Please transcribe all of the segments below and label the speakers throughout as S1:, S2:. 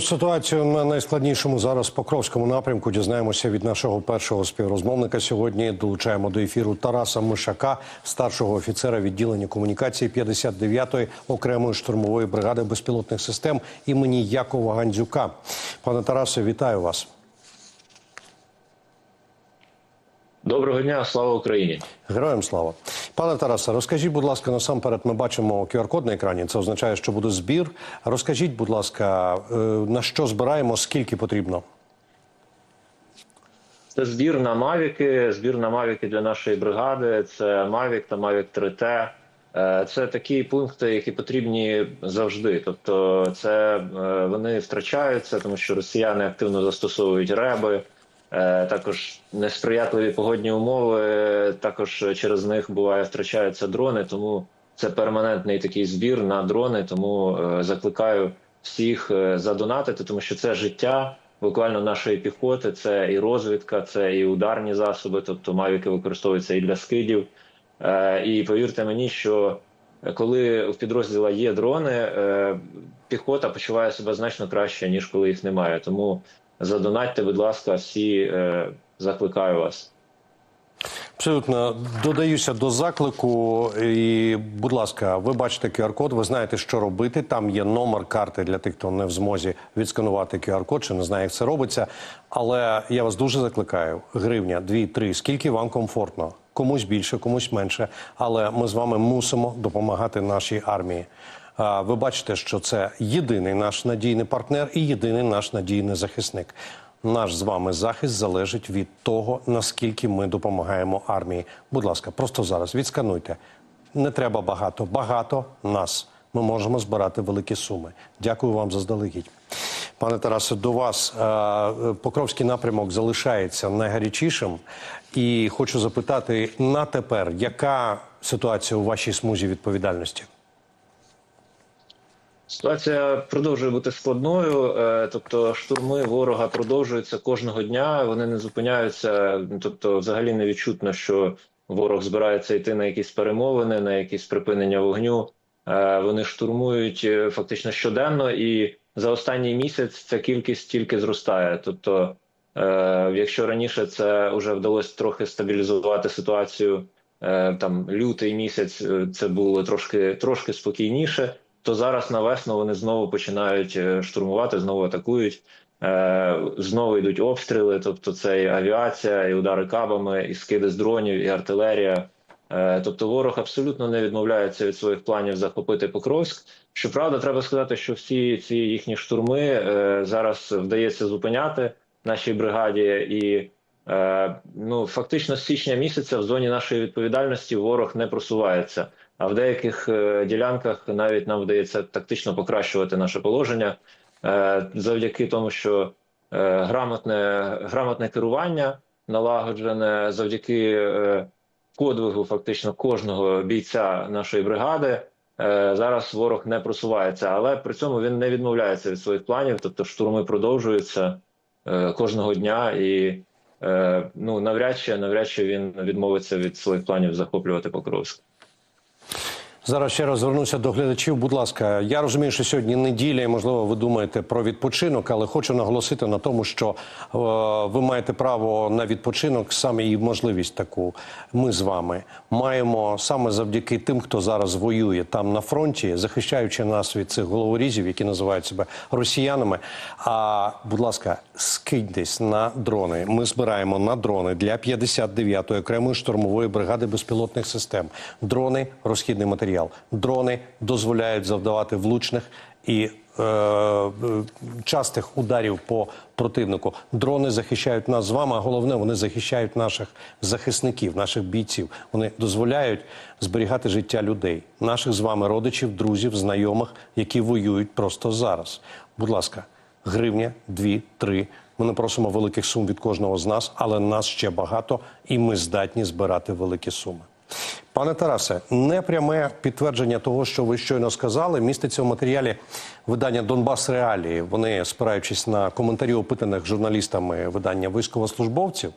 S1: Про ситуацію на найскладнішому зараз Покровському напрямку дізнаємося від нашого першого співрозмовника. Сьогодні долучаємо до ефіру Тараса Мишака, старшого офіцера відділення комунікації 59-ї окремої штурмової бригади безпілотних систем імені Якова Гандзюка. Пане Тарасе, вітаю вас.
S2: Доброго дня, слава Україні.
S1: Героям слава, пане Тарасе, розкажіть, будь ласка, насамперед ми бачимо QR-код на екрані. Це означає, що буде збір. Розкажіть, будь ласка, е, на що збираємо, скільки потрібно?
S2: Це збір на Мавіки. Збір на Мавіки для нашої бригади. Це Мавік та Мавік 3Т. Е, Це такі пункти, які потрібні завжди. Тобто, це е, вони втрачаються, тому що росіяни активно застосовують реби. Е, Також несприятливі погодні умови. Також через них буває втрачаються дрони. Тому це перманентний такий збір на дрони. Тому е, закликаю всіх е, задонатити, тому що це життя буквально нашої піхоти. Це і розвідка, це і ударні засоби. Тобто мавіки використовуються і для скидів. Е, І повірте мені, що коли в підрозділа є дрони, е, піхота почуває себе значно краще ніж коли їх немає. Тому задонатьте, будь ласка, всі е, закликаю вас.
S1: Абсолютно додаюся до заклику. І, будь ласка, ви бачите QR-код, ви знаєте, що робити. Там є номер карти для тих, хто не в змозі відсканувати QR-код, чи не знає, як це робиться. Але я вас дуже закликаю: гривня, дві, три. Скільки вам комфортно? Комусь більше, комусь менше. Але ми з вами мусимо допомагати нашій армії. Ви бачите, що це єдиний наш надійний партнер і єдиний наш надійний захисник. Наш з вами захист залежить від того, наскільки ми допомагаємо армії. Будь ласка, просто зараз відскануйте. Не треба багато. Багато нас. Ми можемо збирати великі суми. Дякую вам заздалегідь. Пане Тарасе, до вас е, Покровський напрямок залишається найгарячішим. І хочу запитати на тепер, яка ситуація у вашій смузі відповідальності?
S2: Ситуація продовжує бути складною, е, тобто штурми ворога продовжуються кожного дня. Вони не зупиняються. Тобто, взагалі не відчутно, що ворог збирається йти на якісь перемовини, на якісь припинення вогню. Е, Вони штурмують е, фактично щоденно, і за останній місяць ця кількість тільки зростає. Тобто, якщо раніше це вже вдалося трохи стабілізувати ситуацію, там лютий місяць це було трошки трошки спокійніше то зараз на весну вони знову починають е, штурмувати, знову атакують. Е, Знову йдуть обстріли, тобто це і авіація, і удари кабами, і скиди з дронів, і артилерія. Е, Тобто ворог абсолютно не відмовляється від своїх планів захопити Покровськ. Щоправда, треба сказати, що всі ці їхні штурми зараз вдається зупиняти нашій бригаді, і ну фактично з січня місяця в зоні нашої відповідальності ворог не просувається. А в деяких е, ділянках навіть нам вдається тактично покращувати наше положення е, завдяки тому, що е, грамотне грамотне керування налагоджене завдяки подвигу, фактично кожного бійця нашої бригади. Зараз ворог не просувається, але при цьому він не відмовляється від своїх планів. Тобто штурми продовжуються кожного дня, і ну навряд чи навряд чи він відмовиться від своїх планів захоплювати Покровськ.
S1: Зараз ще раз звернуся до глядачів. Будь ласка, я розумію, що сьогодні неділя, і можливо, ви думаєте про відпочинок, але хочу наголосити на тому, що е, ви маєте право на відпочинок, саме і можливість таку. Ми з вами маємо саме завдяки тим, хто зараз воює там на фронті, захищаючи нас від цих головорізів, які називають себе росіянами. А будь ласка, скиньтесь на дрони. Ми збираємо на дрони для 59-ї окремої штурмової бригади безпілотних систем. Дрони, розхідний матеріал. Дрони дозволяють завдавати влучних і е, е, частих ударів по противнику. Дрони захищають нас з вами. А головне, вони захищають наших захисників, наших бійців. Вони дозволяють зберігати життя людей, наших з вами родичів, друзів, знайомих, які воюють просто зараз. Будь ласка, гривня, дві, три. Ми не просимо великих сум від кожного з нас, але нас ще багато, і ми здатні збирати великі суми. Пане Тарасе, непряме підтвердження того, що ви щойно сказали, міститься в матеріалі видання Донбас Реалії. Вони спираючись на коментарі опитаних журналістами видання військовослужбовців.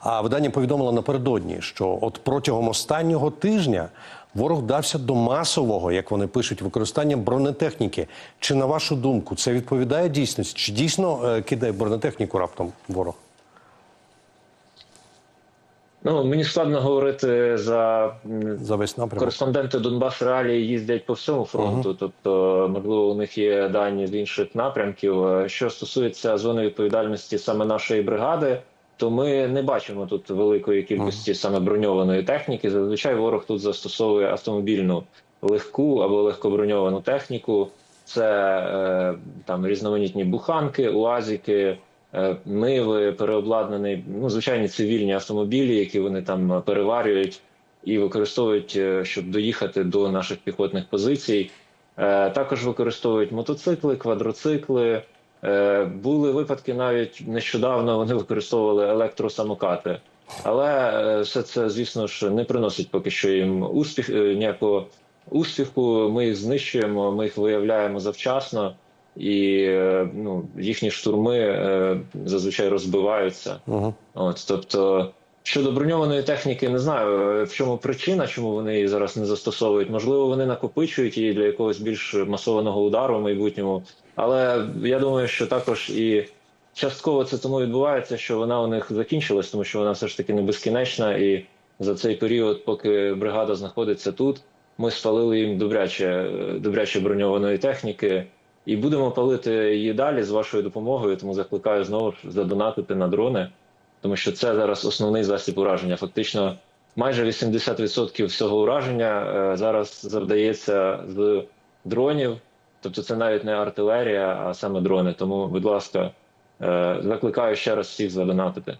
S1: А видання повідомило напередодні, що от протягом останнього тижня Ворог вдався до масового, як вони пишуть, використання бронетехніки. Чи на вашу думку це відповідає дійсності? Чи дійсно е, кидає бронетехніку раптом ворог?
S2: Ну мені складно говорити за
S1: За весь напрямок?
S2: кореспонденти Донбас Реалії їздять по всьому фронту. Тобто, можливо, у них є дані з інших напрямків. Е, Що стосується зони відповідальності саме нашої бригади, то ми не бачимо тут великої кількості саме броньованої техніки. Зазвичай ворог тут застосовує автомобільну легку або легкоброньовану техніку. Це е, там різноманітні буханки, уазіки, е, ниви, переобладнані, ну звичайні цивільні автомобілі, які вони там переварюють і використовують, е, щоб доїхати до наших піхотних позицій. Е, Також використовують мотоцикли, квадроцикли. Е, Були випадки навіть нещодавно вони використовували електросамокати. Але е, все це, звісно ж, не приносить поки що їм успіх е, ніякого успіху. Ми їх знищуємо, ми їх виявляємо завчасно, і е, ну, їхні штурми е, зазвичай розбиваються.
S1: Угу.
S2: От, тобто, щодо броньованої техніки, не знаю, е, в чому причина, чому вони її зараз не застосовують. Можливо, вони накопичують її для якогось більш масованого удару в майбутньому. Але я думаю, що також і частково це тому відбувається, що вона у них закінчилась, тому що вона все ж таки не безкінечна. І за цей період, поки бригада знаходиться тут, ми спалили їм добряче, добряче броньованої техніки. І будемо палити її далі з вашою допомогою. Тому закликаю знову ж задонатити на дрони тому що це зараз основний засіб ураження. Фактично, майже 80% всього ураження е, зараз завдається з дронів, тобто це навіть не артилерія, а саме дрони. Тому, будь ласка, е, закликаю ще раз всіх задонатити.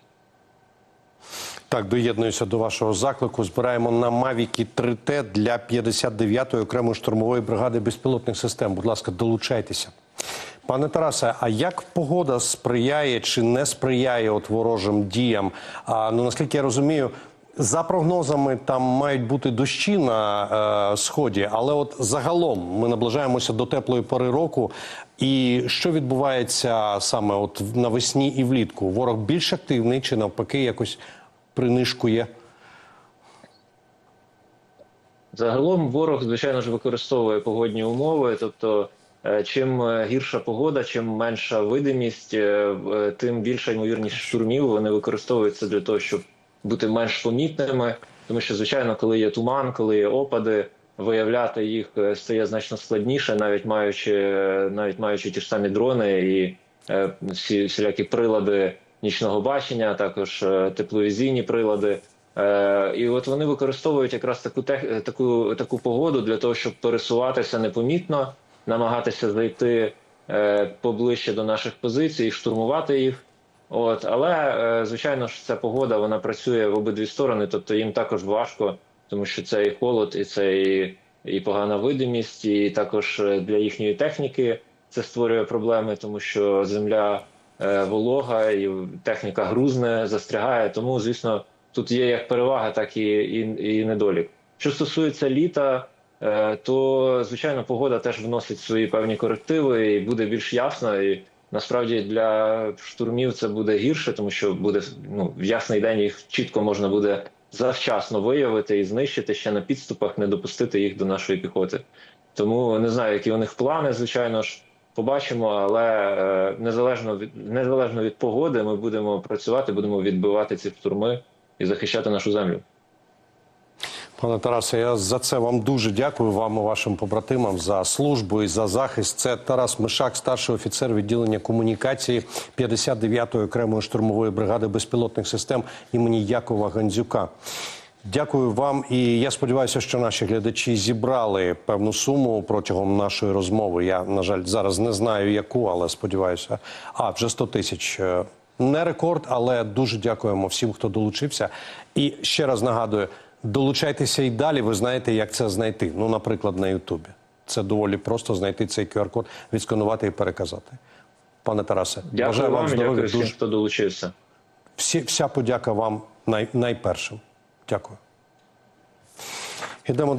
S1: Так, доєднуюся до вашого заклику. Збираємо на Мавіки 3Т для 59-ї окремої штурмової бригади безпілотних систем. Будь ласка, долучайтеся. Пане Тарасе, а як погода сприяє чи не сприяє от ворожим діям? А, ну наскільки я розумію, за прогнозами там мають бути дощі на е, сході, але от загалом ми наближаємося до теплої пори року. І що відбувається саме от навесні і влітку? Ворог більш активний чи навпаки якось принишкує?
S2: Загалом ворог, звичайно ж, використовує погодні умови. Тобто, е, чим е, гірша погода, чим менша видимість, е, тим більша ймовірність штурмів. Вони використовуються для того, щоб бути менш помітними. Тому що, звичайно, коли є туман, коли є опади, виявляти їх стає значно складніше, навіть маючи навіть маючи ті ж самі дрони і всі всілякі прилади нічного бачення, також е, тепловізійні прилади. Е, і от вони використовують якраз таку тех, таку, таку погоду для того, щоб пересуватися непомітно, намагатися зайти е, поближче до наших позицій, штурмувати їх. От, але звичайно ж, ця погода вона працює в обидві сторони, тобто їм також важко, тому що це і холод, і це і, і погана видимість, і також для їхньої техніки це створює проблеми, тому що земля волога і техніка грузне, застрягає. Тому, звісно, тут є як перевага, так і, і, і недолік. Що стосується літа, е, то звичайно погода теж вносить свої певні корективи і буде більш ясна. І насправді для штурмів це буде гірше, тому що буде ну в ясний день їх чітко можна буде завчасно виявити і знищити ще на підступах, не допустити їх до нашої піхоти. Тому не знаю, які у них плани, звичайно ж. Побачимо, але е, незалежно від незалежно від погоди, ми будемо працювати, будемо відбивати ці штурми і захищати нашу землю.
S1: Пане Тарасе, я за це вам дуже дякую вам і вашим побратимам за службу і за захист. Це Тарас Мишак, старший офіцер відділення комунікації 59-ї окремої штурмової бригади безпілотних систем імені Якова Гандзюка. Дякую вам, і я сподіваюся, що наші глядачі зібрали певну суму протягом нашої розмови. Я на жаль зараз не знаю яку, але сподіваюся, а вже 100 тисяч. Е, Не рекорд, але дуже дякуємо всім, хто долучився. І ще раз нагадую: долучайтеся і далі. Ви знаєте, як це знайти. Ну, наприклад, на Ютубі. Це доволі просто знайти цей QR-код, відсканувати і переказати. Пане Тарасе,
S2: Дякую
S1: бажаю
S2: вам
S1: здоров'я.
S2: дякую всім,
S1: Дуже
S2: хто долучився.
S1: всі, вся подяка вам най, найпершим. Дякую. Ідемо